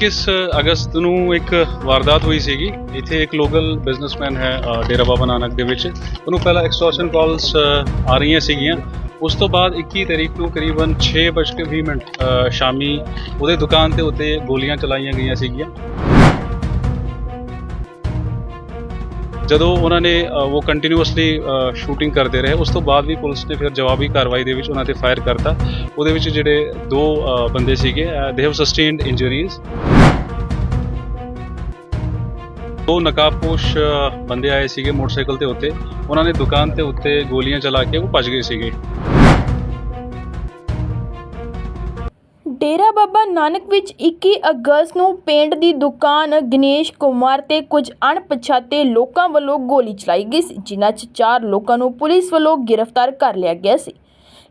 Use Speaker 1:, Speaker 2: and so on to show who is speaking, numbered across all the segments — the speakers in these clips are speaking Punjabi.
Speaker 1: 21 ਅਗਸਤ ਨੂੰ ਇੱਕ ਵਾਰਦਾਤ ਹੋਈ ਸੀਗੀ? ਇੱਥੇ ਇੱਕ ਲੋਕਲ ਬਿਜ਼ਨਸਮੈਨ ਹੈ ਡੇਰਾ ਬਾਬਾ ਨਾਨਕ ਦੇ ਵਿੱਚ। ਉਹਨੂੰ ਪਹਿਲਾਂ ਐਕਸਟੋਰਸ਼ਨ ਕਾਲਸ ਆ ਰਹੀਆਂ ਸੀਗੀਆਂ। ਉਸ ਤੋਂ ਬਾਅਦ 21 ਤਰੀਕ ਨੂੰ ਕਰੀਬਨ 6:20 ਮਿੰਟ ਸ਼ਾਮੀ ਉਹਦੇ ਦੁਕਾਨ ਤੇ ਉੱਤੇ ਗੋਲੀਆਂ ਚਲਾਈਆਂ ਗਈਆਂ ਸੀਗੀਆਂ। ਜਦੋਂ ਉਹਨਾਂ ਨੇ ਉਹ ਕੰਟੀਨਿਊਸਲੀ ਸ਼ੂਟਿੰਗ ਕਰਦੇ ਰਹੇ, ਉਸ ਤੋਂ ਬਾਅਦ ਵੀ ਪੁਲਿਸ ਨੇ ਫਿਰ ਜਵਾਬੀ ਕਾਰਵਾਈ ਦੇ ਵਿੱਚ ਉਹਨਾਂ ਤੇ ਫਾਇਰ ਕਰਤਾ। ਉਹਦੇ ਵਿੱਚ ਜਿਹੜੇ ਦੋ ਬੰਦੇ ਸੀਗੇ ਦੇ ਹੈਵ ਸਸਟੇਨਡ ਇੰਜਰੀਜ਼ ਦੋ ਨਕਾਬਪੋਸ਼ ਬੰਦੇ ਆਏ ਸੀਗੇ ਮੋਟਰਸਾਈਕਲ ਤੇ ਉੱਤੇ। ਉਹਨਾਂ ਨੇ ਦੁਕਾਨ ਤੇ ਉੱਤੇ ਗੋਲੀਆਂ ਚਲਾ ਕੇ ਉਹ ਭੱਜ ਗਏ ਸੀਗੇ।
Speaker 2: ਡੇਰਾ ਬਾਬਾ ਨਾਨਕ ਵਿੱਚ 21 ਅਗਸਤ ਨੂੰ ਪੇਂਟ ਦੀ ਦੁਕਾਨ ਗਣੇਸ਼ ਕੁਮਾਰ ਤੇ ਕੁਝ ਅਣਪਛਾਤੇ ਲੋਕਾਂ ਵੱਲੋਂ ਗੋਲੀ ਚਲਾਈ ਗਈ ਸੀ, ਜਿਨ੍ਹਾਂ 'ਚ ਚਾਰ ਲੋਕਾਂ ਨੂੰ ਪੁਲਿਸ ਵੱਲੋਂ ਗ੍ਰਿਫਤਾਰ ਕਰ ਲਿਆ ਗਿਆ ਸੀ।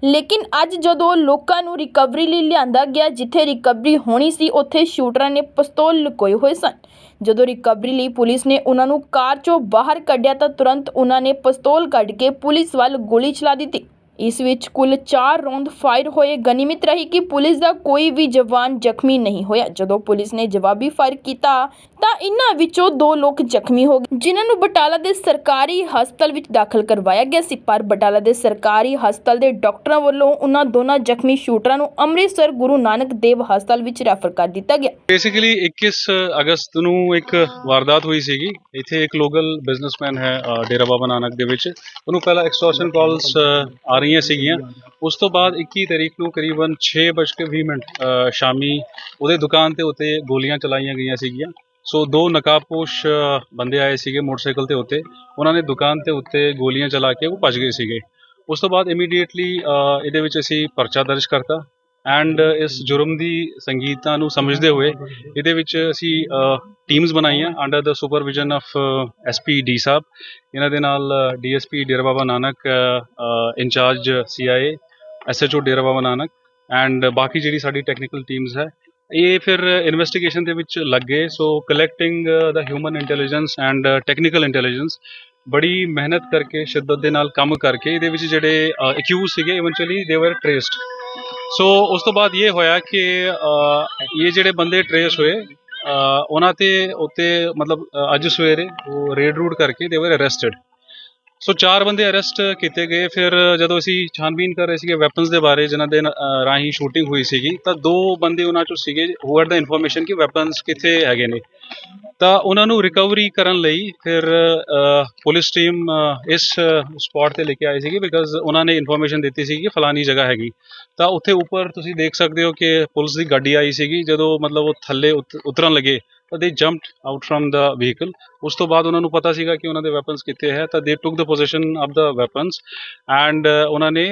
Speaker 2: ਲੇਕਿਨ ਅੱਜ ਜਦੋਂ ਲੋਕਾਂ ਨੂੰ ਰਿਕਵਰੀ ਲਈ ਲਿਆਂਦਾ ਗਿਆ, ਜਿੱਥੇ ਰਿਕਵਰੀ ਹੋਣੀ ਸੀ, ਉੱਥੇ ਸ਼ੂਟਰਾਂ ਨੇ ਪਿਸਤੌਲ ਲੁਕੋਏ ਹੋਏ ਸਨ। ਜਦੋਂ ਰਿਕਵਰੀ ਲਈ ਪੁਲਿਸ ਨੇ ਉਹਨਾਂ ਨੂੰ ਕਾਰ 'ਚੋਂ ਬਾਹਰ ਕੱਢਿਆ ਤਾਂ ਤੁਰੰਤ ਉਹਨਾਂ ਨੇ ਪਿਸਤੌਲ ਕੱਢ ਕੇ ਪੁਲਿਸ ਵੱਲ ਗੋਲੀ ਚਲਾ ਦਿੱਤੀ। ਇਸ ਵਿੱਚ ਕੁੱਲ ਚਾਰ ਰੌਂਦ ਫਾਇਰ ਹੋਏ। ਗਨੀਮਤ ਰਹੀ ਕਿ ਪੁਲਿਸ ਦਾ ਕੋਈ ਵੀ ਜਵਾਨ ਜ਼ਖਮੀ ਨਹੀਂ ਹੋਇਆ। ਜਦੋਂ ਪੁਲਿਸ ਨੇ ਜਵਾਬੀ ਫਾਇਰ ਕੀਤਾ ਤਾਂ ਇਨ੍ਹਾਂ ਵਿੱਚੋਂ ਦੋ ਲੋਕ ਜ਼ਖਮੀ ਹੋ ਗਏ, ਜਿਨ੍ਹਾਂ ਨੂੰ ਬਟਾਲਾ ਦੇ ਸਰਕਾਰੀ ਹਸਪਤਾਲ ਵਿੱਚ ਦਾਖਲ ਕਰਵਾਇਆ ਗਿਆ ਸੀ। ਪਰ ਬਟਾਲਾ ਦੇ ਸਰਕਾਰੀ ਹਸਪਤਾਲ ਦੇ ਡਾਕਟਰਾਂ ਵੱਲੋਂ ਉਹਨਾਂ ਦੋਨਾਂ ਜ਼ਖਮੀ ਸ਼ੂਟਰਾਂ ਨੂੰ ਅੰਮ੍ਰਿਤਸਰ ਗੁਰੂ ਨਾਨਕ ਦੇਵ ਹਸਪਤਾਲ ਵਿੱਚ ਰੈਫਰ ਕਰ ਦਿੱਤਾ ਗਿਆ।
Speaker 1: ਬੇਸਿਕਲੀ 21 ਅਗਸਤ ਨੂੰ ਇੱਕ ਵਾਰਦਾਤ ਹੋਈ ਸੀਗੀ। ਇੱਥੇ ਇੱਕ ਲੋਕਲ ਬਿਜ਼ਨਸਮੈਨ ਹੈ ਡੇਰਾ ਬਾਬਾ ਨਾਨਕ ਦੇ ਵਿੱਚ। ਉਹਨੂੰ ਪਹਿਲਾਂ ਐਕਸਟੋਰਸ਼ਨ ਕਾਲਸ ਆ ਰਹੀਆਂ ਸੀਗੀਆਂ। ਉਸ ਤੋਂ ਬਾਅਦ 21 ਤਰੀਕ ਨੂੰ ਕਰੀਬਨ 6:20 ਮਿੰਟ ਸ਼ਾਮੀ ਉਹਦੇ ਦੁਕਾਨ ਤੇ ਉੱਤੇ ਗੋਲੀਆਂ ਚਲਾਈਆਂ ਗਈਆਂ ਸੀਗੀਆਂ। ਸੋ ਦੋ ਨਕਾਬਪੋਸ਼ ਅ, ਬੰਦੇ ਆਏ ਸੀਗੇ ਮੋਟਰਸਾਈਕਲ ਤੇ ਉੱਤੇ। ਉਹਨਾਂ ਨੇ ਦੁਕਾਨ ਤੇ ਉੱਤੇ ਗੋਲੀਆਂ ਚਲਾ ਕੇ ਉਹ ਭੱਜ ਗਏ ਸੀਗੇ। ਉਸ ਤੋਂ ਬਾਅਦ ਇਮੀਡੀਏਟਲੀ ਇਹਦੇ ਵਿੱਚ ਅਸੀਂ ਪਰਚਾ ਦਰਜ ਕਰਤਾ ਐਂਡ ਇਸ ਜੁਰਮ ਦੀ ਸੰਗੀਤਾ ਨੂੰ ਸਮਝਦੇ ਹੋਏ ਇਹਦੇ ਵਿੱਚ ਅਸੀਂ ਟੀਮਸ ਬਣਾਈਆਂ under the supervision of SP D ਸਾਹਿਬ। ਇਹਨਾਂ ਦੇ ਨਾਲ DSP Dera Baba Nanak in-charge CIA SHO Dera Baba Nanak and ਬਾਕੀ ਜਿਹੜੀ ਸਾਡੀ ਟੈਕਨੀਕਲ ਟੀਮਸ ਹੈ ਇਹ ਫਿਰ ਇਨਵੈਸਟੀਗੇਸ਼ਨ ਦੇ ਵਿੱਚ ਲੱਗੇ so collecting the human intelligence and technical intelligence ਬੜੀ ਮਿਹਨਤ ਕਰਕੇ, ਸ਼ਿੱਦਤ ਦੇ ਨਾਲ ਕੰਮ ਕਰਕੇ ਇਹਦੇ ਵਿੱਚ ਜਿਹੜੇ ਅਕਿਊਜ਼ ਸੀਗੇ ਇਵੈਂਚੁਅਲੀ ਦੇ ਵਰ ਟ੍ਰੇਸਡ ਸੋ ਉਸ ਤੋਂ ਬਾਅਦ ਇਹ ਹੋਇਆ ਕਿ ਇਹ ਜਿਹੜੇ ਬੰਦੇ ਟ੍ਰੇਸ ਹੋਏ ਉਹਨਾਂ ਤੇ ਉੱਤੇ ਮਤਲਬ ਅੱਜ ਸਵੇਰੇ ਉਹ ਰੇਡ ਰੂਡ ਕਰਕੇ ਦੇ ਵਰ ਅਰੈਸਟਡ ਸੋ ਚਾਰ ਬੰਦੇ ਅਰੈਸਟ ਕੀਤੇ ਗਏ। ਫਿਰ ਜਦੋਂ ਅਸੀਂ ਛਾਨਬੀਨ ਕਰ ਰਹੇ ਸੀਗੇ ਵੈਪਨਸ ਦੇ ਬਾਰੇ ਜਿਨ੍ਹਾਂ ਦੇ ਨ- ਅ, ਰਾਹੀਂ ਸ਼ੂਟਿੰਗ ਹੋਈ ਸੀਗੀ ਤਾਂ ਦੋ ਬੰਦੇ ਉਹਨਾਂ ਚੋਂ ਸੀਗੇ। ਹੂ ਹੈਡ ਦਾ ਇਨਫੋਰਮੇਸ਼ਨ ਕਿ ਵੈਪਨਸ ਕਿੱਥੇ ਹੈਗੇ ਨੇ? ਤਾਂ ਉਹਨਾਂ ਨੂੰ ਰਿਕਵਰੀ ਕਰਨ ਲਈ ਫਿਰ ਪੁਲਿਸ ਟੀਮ ਇਸ ਸਪੌਟ ਤੇ ਲੈ ਕੇ ਆਈ ਸੀਗੀ ਬਿਕਾਜ਼ ਉਹਨਾਂ ਨੇ ਇਨਫੋਰਮੇਸ਼ਨ ਦਿੱਤੀ ਸੀਗੀ ਕਿ ਫਲਾਨੀ ਜਗ੍ਹਾ ਹੈਗੀ। ਤਾਂ ਉੱਥੇ ਉੱਪਰ ਤੁਸੀਂ ਦੇਖ ਸਕਦੇ ਹੋ ਕਿ ਪੁਲਿਸ ਦੀ ਗੱਡੀ ਆਈ ਸੀਗੀ, ਜਦੋਂ ਮਤਲਬ ਉਹ ਥੱਲੇ ਉਤ- ਉਤਰਨ ਲੱਗੇ, ਤਾਂ they jumped out from the vehicle ਉਸ ਤੋਂ ਬਾਅਦ ਉਹਨਾਂ ਨੂੰ ਪਤਾ ਸੀਗਾ ਕਿ ਉਹਨਾਂ ਦੇ ਵੈਪਨਸ ਕਿੱਥੇ ਹੈ, ਤਾਂ they took the position of the weapons and ਉਹਨਾਂ ਨੇ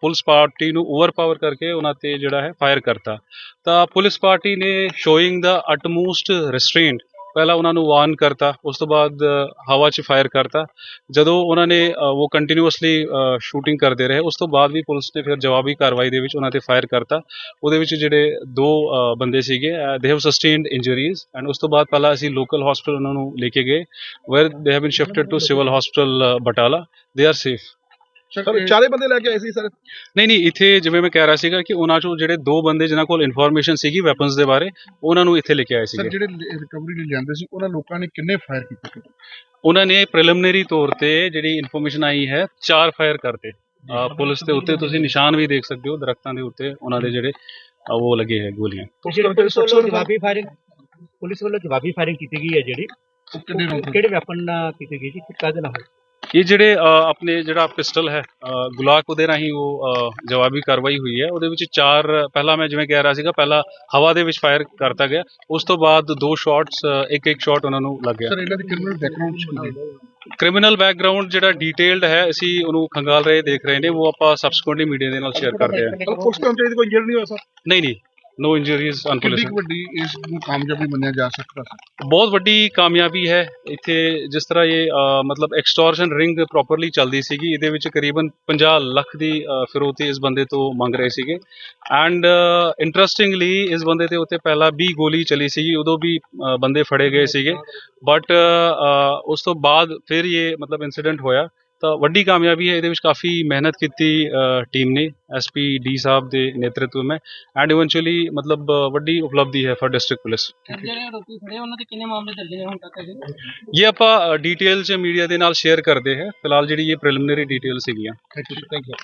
Speaker 1: ਪੁਲਿਸ ਪਾਰਟੀ ਨੂੰ ਓਵਰਪਾਵਰ ਕਰਕੇ ਉਹਨਾਂ ਤੇ ਜਿਹੜਾ ਹੈ ਫਾਇਰ ਕਰਤਾ। ਤਾਂ ਪੁਲਿਸ ਪਾਰਟੀ ਨੇ ਸ਼ੋਇੰਗ ਦਾ ਅਟਮੋਸਟ ਰਿਸਟ੍ਰੇਂਟ ਪਹਿਲਾਂ ਉਹਨਾਂ ਨੂੰ ਵਾਰਨ ਕਰਤਾ, ਉਸ ਤੋਂ ਬਾਅਦ ਹਵਾ 'ਚ ਫਾਇਰ ਕਰਤਾ। ਜਦੋਂ ਉਹਨਾਂ ਨੇ ਉਹ ਕੰਟੀਨਿਊਸਲੀ ਸ਼ੂਟਿੰਗ ਕਰਦੇ ਰਹੇ, ਉਸ ਤੋਂ ਬਾਅਦ ਵੀ ਪੁਲਿਸ ਨੇ ਫਿਰ ਜਵਾਬੀ ਕਾਰਵਾਈ ਦੇ ਵਿੱਚ ਉਹਨਾਂ ਤੇ ਫਾਇਰ ਕਰਤਾ। ਉਹਦੇ ਵਿੱਚ ਜਿਹੜੇ ਦੋ ਬੰਦੇ ਸੀਗੇ they have sustained injuries and ਉਸ ਤੋਂ ਬਾਅਦ ਪਹਿਲਾਂ ਅਸੀਂ ਲੋਕਲ ਹਸਪੀਟਲ ਉਹਨਾਂ ਨੂੰ ਲੈ ਕੇ ਗਏ where they have been shifted to civil hospital Batala. They are safe
Speaker 3: sir ਚਾਰੇ ਬੰਦੇ ਲੈ ਕੇ ਆਏ ਸੀ ਸਰ
Speaker 1: ਨਹੀਂ ਨਹੀਂ ਇੱਥੇ ਜਿਵੇਂ ਮੈਂ ਕਹਿ ਰਿਹਾ ਸੀਗਾ ਕਿ ਉਹਨਾਂ ਚੋਂ ਜਿਹੜੇ ਦੋ ਬੰਦੇ ਜਿਨ੍ਹਾਂ ਕੋਲ ਇਨਫੋਰਮੇਸ਼ਨ ਸੀਗੀ ਵੈਪਨਸ ਦੇ ਬਾਰੇ ਉਹਨਾਂ ਨੂੰ ਇੱਥੇ ਲੈ ਕੇ ਆਏ
Speaker 3: ਸਰ
Speaker 1: ਸੀਗੇ।
Speaker 3: ਜਿਹੜੇ ਰਿਕਵਰੀ ਲਈ ਜਾਂਦੇ ਸੀ ਉਹਨਾਂ ਲੋਕਾਂ ਨੇ ਕਿੰਨੇ ਫਾਇਰ ਕੀਤੇ
Speaker 1: ਉਹਨਾਂ ਨੇ ਪ੍ਰੀਲਿਮਿਨਰੀ ਤੌਰ ਤੇ ਜਿਹੜੀ ਇਨਫੋਰਮੇਸ਼ਨ ਆਈ ਹੈ ਚਾਰ ਫਾਇਰ ਕਰਤੇ। ਪੁਲਿਸ ਦੇ ਉੱਤੇ ਤੁਸੀਂ ਨਿਸ਼ਾਨ ਵੀ ਦੇਖ ਸਕਦੇ ਹੋ ਦਰਖਤਾਂ ਦੇ ਉੱਤੇ ਉਹਨਾਂ ਦੇ ਜਿਹੜੇ ਉਹ ਲੱਗੇ ਹੈ ਗੋਲੀਆਂ।
Speaker 4: ਪੁਲਿਸ ਵੱਲੋਂ ਜਵਾਬੀ ਫਾਇਰਿੰਗ ਪੁਲਿਸ ਵੱਲੋਂ ਜਵਾਬੀ ਫਾਇਰਿੰਗ ਕੀਤੀ ਗਈ ਹੈ ਜਿਹੜੀ। ਕਿਹੜੇ ਵੈਪਨ ਨਾਲ ਕੀਤੀ ਗਈ ਸੀ? ਕਿੱਕਾ ਦੇ ਨਾਲ ਹੋਈ?
Speaker 1: ਇਹ ਜਿਹੜੇ ਆਪਣੇ ਜਿਹੜਾ ਪਿਸਟਲ ਹੈ ਗੁਲਾਕ ਉਹਦੇ ਰਾਹੀਂ ਉਹ ਜਵਾਬੀ ਕਾਰਵਾਈ ਹੋਈ ਹੈ। ਉਹਦੇ ਵਿੱਚ ਚਾਰ ਪਹਿਲਾਂ ਮੈਂ ਜਿਵੇਂ ਕਹਿ ਰਿਹਾ ਸੀਗਾ ਪਹਿਲਾਂ ਹਵਾ ਦੇ ਵਿੱਚ ਫਾਇਰ ਕਰਤਾ ਗਿਆ। ਉਸ ਤੋਂ ਬਾਅਦ ਦੋ ਸ਼ਾਟਸ ਇੱਕ ਇੱਕ ਸ਼ਾਟ ਉਹਨਾਂ ਨੂੰ ਲੱਗ ਗਿਆ।
Speaker 3: ਸਰ ਇਹਨਾਂ ਦੀ ਕ੍ਰਿਮੀਨਲ ਬੈਕਗ੍ਰਾਉਂਡ ਸੀ
Speaker 1: ਕ੍ਰਿਮੀਨਲ ਬੈਕਗ੍ਰਾਉਂਡ ਜਿਹੜਾ ਡੀਟੇਲਡ ਹੈ ਅਸੀਂ ਉਹਨੂੰ ਖੰਗਾਲ ਰਹੇ ਦੇਖ ਰਹੇ ਨੇ ਉਹ ਆਪਾਂ ਸਬਸਕੁਐਂਟਲੀ ਮੀਡੀਆ ਦੇ ਨਾਲ ਸ਼ੇਅਰ ਕਰਦੇ ਹਾਂ।
Speaker 3: ਸਰ ਪੁਲਿਸ ਕੰਪਨੀ ਕੋਈ ਇੰਜਰ ਨਹੀਂ ਹੋਇਆ ਸਰ
Speaker 1: ਨਹੀਂ ਨਹੀਂ। ਨੋ ਇੰਜਰੀਜ਼ ਔਨ
Speaker 3: ਕਿੰਨੀ
Speaker 1: ਪੁਲਿਸ
Speaker 3: ਕੁ ਵੱਡੀ ਇਸ ਨੂੰ ਕਾਮਯਾਬੀ ਮੰਨਿਆ ਜਾ ਸਕਦਾ ਸਰ
Speaker 1: ਬਹੁਤ ਵੱਡੀ ਕਾਮਯਾਬੀ ਹੈ। ਇੱਥੇ ਜਿਸ ਤਰ੍ਹਾਂ ਇਹ ਅ, ਮਤਲਬ ਐਕਸਟੋਰਸ਼ਨ ਰਿੰਗ ਪ੍ਰੋਪਰਲੀ ਚੱਲਦੀ ਸੀਗੀ ਇਹਦੇ ਵਿੱਚ ਕਰੀਬਨ 50 ਲੱਖ ਦੀ ਅ, ਫਿਰੌਤੀ ਇਸ ਬੰਦੇ ਤੋਂ ਮੰਗ ਰਹੇ ਸੀਗੇ। ਐਂਡ ਇੰਟਰਸਟਿੰਗਲੀ ਇਸ ਬੰਦੇ ਤੇ ਉੱਤੇ ਪਹਿਲਾਂ 20 ਗੋਲੀ ਚਲੀ ਸੀਗੀ ਉਦੋਂ ਵੀ ਅ, ਬੰਦੇ ਫੜੇ ਗਏ ਸੀਗੇ। ਬਟ ਉਸ ਤੋਂ ਬਾਅਦ ਫਿਰ ਇਹ ਮਤਲਬ ਇਨਸੀਡੈਂਟ ਹੋਇਆ। ਤਾਂ ਵੱਡੀ ਕਾਮਯਾਬੀ ਹੈ ਇਹਦੇ ਵਿੱਚ ਕਾਫੀ ਮਿਹਨਤ ਕੀਤੀ ਟੀਮ ਨੇ ਐਸਪੀ ਡੀ ਸਾਹਿਬ ਦੇ ਨੇਤਰਤਵ में ਐਂਡ ਇਵੈਂਚੁਅਲੀ ਮਤਲਬ ਵੱਡੀ ਉਪਲਬਧੀ ਹੈ ਫॉर ਡਿਸਟ੍ਰਿਕਟ ਪੁਲਿਸ।
Speaker 5: ਜਿਹੜੇ ਆਰੋਪੀ ਫੜੇ ਉਹਨਾਂ ਦੇ ਕਿੰਨੇ ਮਾਮਲੇ ਦਰਜ ਨੇ ਹੁਣ ਤੱਕ ਅਜੇ
Speaker 1: ਇਹ ਆਪਾਂ ਡਿਟੇਲ ਚ ਮੀਡੀਆ ਦੇ ਨਾਲ ਸ਼ੇਅਰ ਕਰਦੇ ਹਾਂ। ਫਿਲਹਾਲ ਜਿਹੜੀ ਇਹ ਪ੍ਰੀਲਿਮਿਨਰੀ ਡਿਟੇਲ ਸੀਗੀਆਂ।
Speaker 3: Thank you